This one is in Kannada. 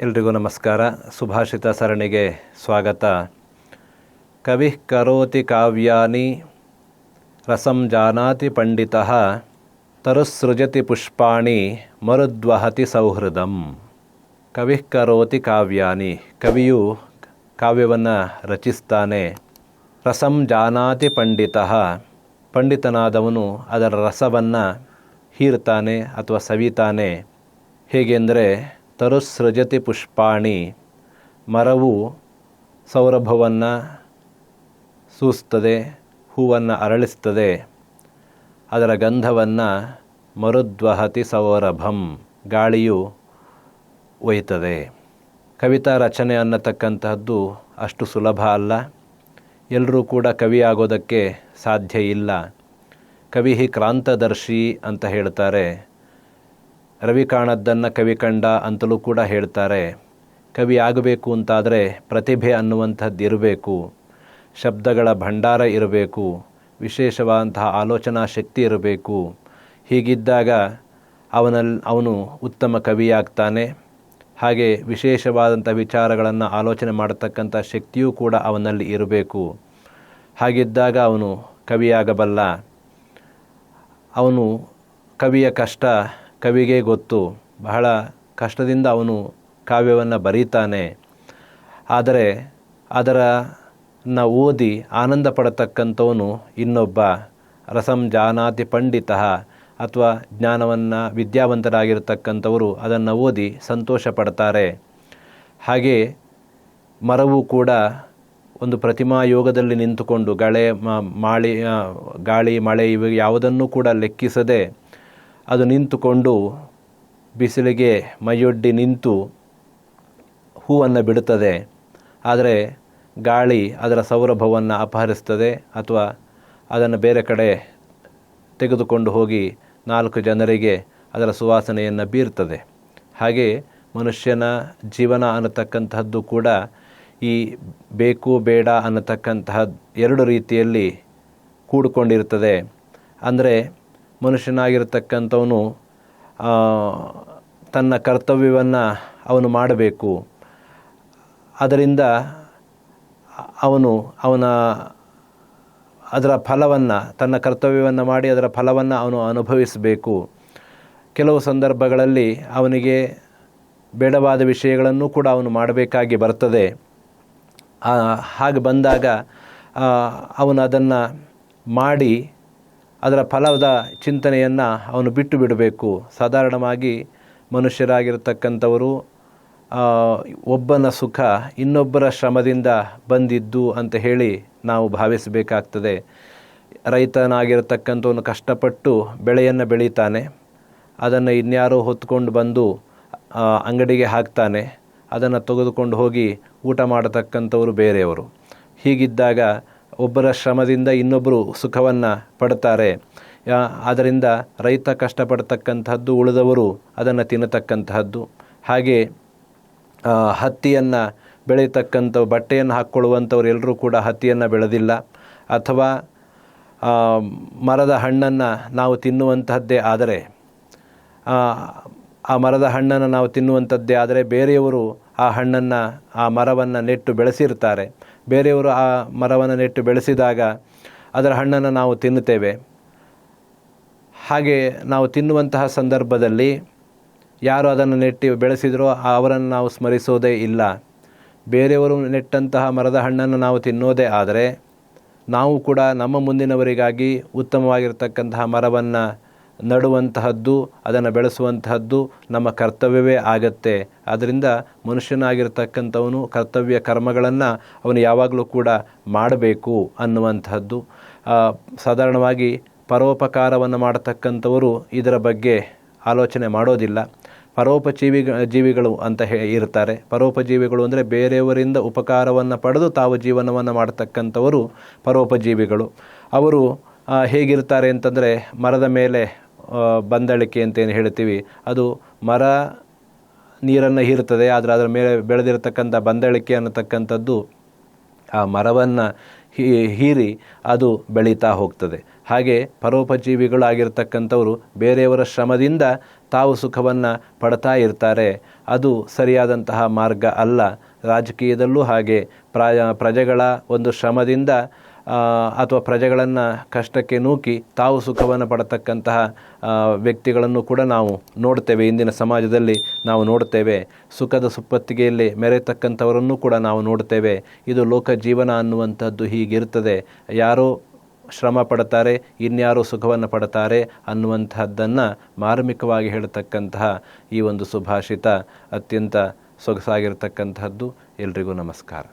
ಎಲ್ರಿಗೂ ನಮಸ್ಕಾರ. ಸುಭಾಷಿತ ಸರಣಿಗೆ ಸ್ವಾಗತ. ಕವಿ ಕರೋತಿ ಕಾವ್ಯಾನಿ, ರಸಂ ಜಾನಾತಿ ಪಂಡಿತ, ತರುಸೃಜತಿ ಪುಷ್ಪಾಣಿ, ಮರುದ್ವಹತಿ ಸೌಹೃದಂ. ಕವಿ ಕರೋತಿ ಕಾವ್ಯಾನಿ. ಕವಿಯು ಕಾವ್ಯವನ್ನು ರಚಿಸ್ತಾನೆ. ರಸಂ ಜಾನಾತಿ ಪಂಡಿತ, ಪಂಡಿತನಾದವನು ಅದರ ರಸವನ್ನು ಹೀರ್ತಾನೆ ಅಥವಾ ಸವಿತಾನೆ. ಹೇಗೆಂದರೆ ತರುಸೃಜತಿ ಪುಷ್ಪಾಣಿ ಮರವು ಸೌರಭವನ್ನು ಸೂಸ್ತದೆ, ಹೂವನ್ನು ಅರಳಿಸ್ತದೆ. ಅದರ ಗಂಧವನ್ನು ಮರುದ್ವಹತಿ ಸೌರಭಂ ಗಾಳಿಯು ಒಯ್ತದೆ. ಕವಿತಾ ರಚನೆ ಅನ್ನತಕ್ಕಂತಹದ್ದು ಅಷ್ಟು ಸುಲಭ ಅಲ್ಲ. ಎಲ್ಲರೂ ಕೂಡ ಕವಿಯಾಗೋದಕ್ಕೆ ಸಾಧ್ಯ ಇಲ್ಲ. ಕವಿ ಕ್ರಾಂತದರ್ಶಿ ಅಂತ ಹೇಳ್ತಾರೆ. ರವಿ ಕಾಣದ್ದನ್ನು ಕವಿ ಕಂಡ ಅಂತಲೂ ಕೂಡ ಹೇಳ್ತಾರೆ. ಕವಿ ಆಗಬೇಕು ಅಂತಾದರೆ ಪ್ರತಿಭೆ ಅನ್ನುವಂಥದ್ದು ಇರಬೇಕು. ಶಬ್ದಗಳ ಭಂಡಾರ ಇರಬೇಕು. ವಿಶೇಷವಾದಂತಹ ಆಲೋಚನಾ ಶಕ್ತಿ ಇರಬೇಕು. ಹೀಗಿದ್ದಾಗ ಅವನಲ್ಲಿ ಅವನು ಉತ್ತಮ ಕವಿಯಾಗ್ತಾನೆ. ಹಾಗೆ ವಿಶೇಷವಾದಂಥ ವಿಚಾರಗಳನ್ನು ಆಲೋಚನೆ ಮಾಡತಕ್ಕಂಥ ಶಕ್ತಿಯೂ ಕೂಡ ಅವನಲ್ಲಿ ಇರಬೇಕು. ಹಾಗಿದ್ದಾಗ ಅವನು ಕವಿಯಾಗಬಲ್ಲ. ಅವನು ಕವಿಯ ಕಷ್ಟ ಕವಿಗೆ ಗೊತ್ತು. ಬಹಳ ಕಷ್ಟದಿಂದ ಅವನು ಕಾವ್ಯವನ್ನು ಬರೀತಾನೆ. ಆದರೆ ಅದರ ನ ಓದಿ ಆನಂದ ಪಡತಕ್ಕಂಥವನು ಇನ್ನೊಬ್ಬ. ರಸಂ ಜಾನಾತಿ ಪಂಡಿತ ಅಥವಾ ಜ್ಞಾನವನ್ನು ವಿದ್ಯಾವಂತರಾಗಿರ್ತಕ್ಕಂಥವರು ಅದನ್ನು ಓದಿ ಸಂತೋಷ ಪಡ್ತಾರೆ. ಹಾಗೆ ಮರವು ಕೂಡ ಒಂದು ಪ್ರತಿಮಾ ಯೋಗದಲ್ಲಿ ನಿಂತುಕೊಂಡು ಗಳೆ ಮಾಳಿ ಗಾಳಿ, ಮಳೆ ಇವು ಯಾವುದನ್ನು ಕೂಡ ಲೆಕ್ಕಿಸದೆ ಅದು ನಿಂತುಕೊಂಡು ಬಿಸಿಲಿಗೆ ಮೈಯೊಡ್ಡಿ ನಿಂತು ಹೂವನ್ನು ಬಿಡುತ್ತದೆ. ಆದರೆ ಗಾಳಿ ಅದರ ಸೌರಭವನ್ನು ಅಪಹರಿಸ್ತದೆ ಅಥವಾ ಅದನ್ನು ಬೇರೆ ಕಡೆ ತೆಗೆದುಕೊಂಡು ಹೋಗಿ ನಾಲ್ಕು ಜನರಿಗೆ ಅದರ ಸುವಾಸನೆಯನ್ನು ಬೀರ್ತದೆ. ಹಾಗೆ ಮನುಷ್ಯನ ಜೀವನ ಅನ್ನತಕ್ಕಂತಹದ್ದು ಕೂಡ ಈ ಬೇಕು, ಬೇಡ ಅನ್ನತಕ್ಕಂತಹ ಎರಡು ರೀತಿಯಲ್ಲಿ ಕೂಡಿಕೊಂಡಿರ್ತದೆ ಅಂದರೆ ಮನುಷ್ಯನಾಗಿರ್ತಕ್ಕಂಥವನು ತನ್ನ ಕರ್ತವ್ಯವನ್ನು ಅವನು ಮಾಡಬೇಕು. ಅದರಿಂದ ಅವನು ಅವನ ಅದರ ಫಲವನ್ನು, ತನ್ನ ಕರ್ತವ್ಯವನ್ನು ಮಾಡಿ ಅದರ ಫಲವನ್ನು ಅವನು ಅನುಭವಿಸಬೇಕು. ಕೆಲವು ಸಂದರ್ಭಗಳಲ್ಲಿ ಅವನಿಗೆ ಬೇಡವಾದ ವಿಷಯಗಳನ್ನು ಕೂಡ ಅವನು ಮಾಡಬೇಕಾಗಿ ಬರ್ತದೆ. ಹಾಗೆ ಬಂದಾಗ ಅವನು ಅದನ್ನು ಮಾಡಿ ಅದರ ಫಲದ ಚಿಂತನೆಯನ್ನು ಅವನು ಬಿಟ್ಟು ಬಿಡಬೇಕು. ಸಾಧಾರಣವಾಗಿ ಮನುಷ್ಯರಾಗಿರ್ತಕ್ಕಂಥವರು ಒಬ್ಬನ ಸುಖ ಇನ್ನೊಬ್ಬರ ಶ್ರಮದಿಂದ ಬಂದಿದ್ದು ಅಂತ ಹೇಳಿ ನಾವು ಭಾವಿಸಬೇಕಾಗ್ತದೆ. ರೈತನಾಗಿರ್ತಕ್ಕಂಥವನು ಕಷ್ಟಪಟ್ಟು ಬೆಳೆಯನ್ನು ಬೆಳೀತಾನೆ. ಅದನ್ನು ಇನ್ಯಾರೋ ಹೊತ್ಕೊಂಡು ಬಂದು ಅಂಗಡಿಗೆ ಹಾಕ್ತಾನೆ. ಅದನ್ನು ತೆಗೆದುಕೊಂಡು ಹೋಗಿ ಊಟ ಮಾಡತಕ್ಕಂಥವರು ಬೇರೆಯವರು. ಹೀಗಿದ್ದಾಗ ಒಬ್ಬರ ಶ್ರಮದಿಂದ ಇನ್ನೊಬ್ಬರು ಸುಖವನ್ನು ಪಡ್ತಾರೆ. ಆದ್ದರಿಂದ ರೈತ ಕಷ್ಟಪಡ್ತಕ್ಕಂಥದ್ದು ಉಳಿದವರು ಅದನ್ನು ತಿನ್ನತಕ್ಕಂತಹದ್ದು. ಹಾಗೆ ಹತ್ತಿಯನ್ನು ಬೆಳೀತಕ್ಕಂಥ ಬಟ್ಟೆಯನ್ನು ಹಾಕ್ಕೊಳ್ಳುವಂಥವ್ರು ಎಲ್ಲರೂ ಕೂಡ ಹತ್ತಿಯನ್ನು ಬೆಳೆದಿಲ್ಲ. ಅಥವಾ ಮರದ ಹಣ್ಣನ್ನು ನಾವು ತಿನ್ನುವಂತಹದ್ದೇ ಆದರೆ, ಆ ಮರದ ಹಣ್ಣನ್ನು ನಾವು ತಿನ್ನುವಂಥದ್ದೇ ಆದರೆ ಬೇರೆಯವರು ಆ ಹಣ್ಣನ್ನು, ಆ ಮರವನ್ನು ನೆಟ್ಟು ಬೆಳೆಸಿರ್ತಾರೆ. ಬೇರೆಯವರು ಆ ಮರವನ್ನು ನೆಟ್ಟು ಬೆಳೆಸಿದಾಗ ಅದರ ಹಣ್ಣನ್ನು ನಾವು ತಿನ್ನುತ್ತೇವೆ. ಹಾಗೆ ನಾವು ತಿನ್ನುವಂತಹ ಸಂದರ್ಭದಲ್ಲಿ ಯಾರು ಅದನ್ನು ನೆಟ್ಟು ಬೆಳೆಸಿದರೋ ಅವರನ್ನು ನಾವು ಸ್ಮರಿಸೋದೇ ಇಲ್ಲ. ಬೇರೆಯವರು ನೆಟ್ಟಂತಹ ಮರದ ಹಣ್ಣನ್ನು ನಾವು ತಿನ್ನೋದೇ ಆದರೆ ನಾವು ಕೂಡ ನಮ್ಮ ಮುಂದಿನವರಿಗಾಗಿ ಉತ್ತಮವಾಗಿರತಕ್ಕಂತಹ ಮರವನ್ನು ನಡುವಂತಹದ್ದು, ಅದನ್ನು ಬೆಳೆಸುವಂತಹದ್ದು ನಮ್ಮ ಕರ್ತವ್ಯವೇ ಆಗತ್ತೆ. ಆದ್ದರಿಂದ ಮನುಷ್ಯನಾಗಿರ್ತಕ್ಕಂಥವನು ಕರ್ತವ್ಯ ಕರ್ಮಗಳನ್ನು ಅವನು ಯಾವಾಗಲೂ ಕೂಡ ಮಾಡಬೇಕು ಅನ್ನುವಂತಹದ್ದು. ಸಾಧಾರಣವಾಗಿ ಪರೋಪಕಾರವನ್ನು ಮಾಡತಕ್ಕಂಥವರು ಇದರ ಬಗ್ಗೆ ಆಲೋಚನೆ ಮಾಡೋದಿಲ್ಲ. ಪರೋಪಜೀವಿ, ಜೀವಿಗಳು ಅಂತ ಹೇ, ಇರ್ತಾರೆ. ಪರೋಪಜೀವಿಗಳು ಅಂದರೆ ಬೇರೆಯವರಿಂದ ಉಪಕಾರವನ್ನು ಪಡೆದು ತಾವು ಜೀವನವನ್ನು ಮಾಡತಕ್ಕಂಥವರು ಪರೋಪಜೀವಿಗಳು. ಅವರು ಹೇಗಿರ್ತಾರೆ ಅಂತಂದರೆ ಮರದ ಮೇಲೆ ಬಂದಳಿಕೆ ಅಂತೇನು ಹೇಳ್ತೀವಿ, ಅದು ಮರ ನೀರನ್ನು ಹೀರುತ್ತದೆ, ಆದರೆ ಅದರ ಮೇಲೆ ಬೆಳೆದಿರತಕ್ಕಂಥ ಬಂದಳಿಕೆ ಅನ್ನತಕ್ಕಂಥದ್ದು ಆ ಮರವನ್ನು ಹೀರಿ ಅದು ಬೆಳೀತಾ ಹೋಗ್ತದೆ. ಹಾಗೆ ಪರೋಪಜೀವಿಗಳಾಗಿರ್ತಕ್ಕಂಥವರು ಬೇರೆಯವರ ಶ್ರಮದಿಂದ ತಾವು ಸುಖವನ್ನು ಪಡ್ತಾ ಇರ್ತಾರೆ. ಅದು ಸರಿಯಾದಂತಹ ಮಾರ್ಗ ಅಲ್ಲ. ರಾಜಕೀಯದಲ್ಲೂ ಹಾಗೆ ಪ್ರಾಯ ಪ್ರಜೆಗಳ ಒಂದು ಶ್ರಮದಿಂದ ಅಥವಾ ಪ್ರಜೆಗಳನ್ನು ಕಷ್ಟಕ್ಕೆ ನೂಕಿ ತಾವು ಸುಖವನ್ನು ಪಡತಕ್ಕಂತಹ ವ್ಯಕ್ತಿಗಳನ್ನು ಕೂಡ ನಾವು ನೋಡ್ತೇವೆ. ಇಂದಿನ ಸಮಾಜದಲ್ಲಿ ನಾವು ನೋಡ್ತೇವೆ. ಸುಖದ ಸುಪ್ಪತ್ತಿಗೆಯಲ್ಲಿ ಮೆರೆಯತಕ್ಕಂಥವರನ್ನು ಕೂಡ ನಾವು ನೋಡ್ತೇವೆ. ಇದು ಲೋಕ ಜೀವನ ಅನ್ನುವಂಥದ್ದು ಹೀಗಿರ್ತದೆ ಯಾರೋ ಶ್ರಮ ಪಡ್ತಾರೆ, ಇನ್ಯಾರು ಸುಖವನ್ನು ಪಡ್ತಾರೆ ಅನ್ನುವಂತಹದ್ದನ್ನು ಮಾರ್ಮಿಕವಾಗಿ ಹೇಳತಕ್ಕಂತಹ ಈ ಒಂದು ಸುಭಾಷಿತ ಅತ್ಯಂತ ಸೊಗಸಾಗಿರ್ತಕ್ಕಂತಹದ್ದು ಎಲ್ರಿಗೂ ನಮಸ್ಕಾರ.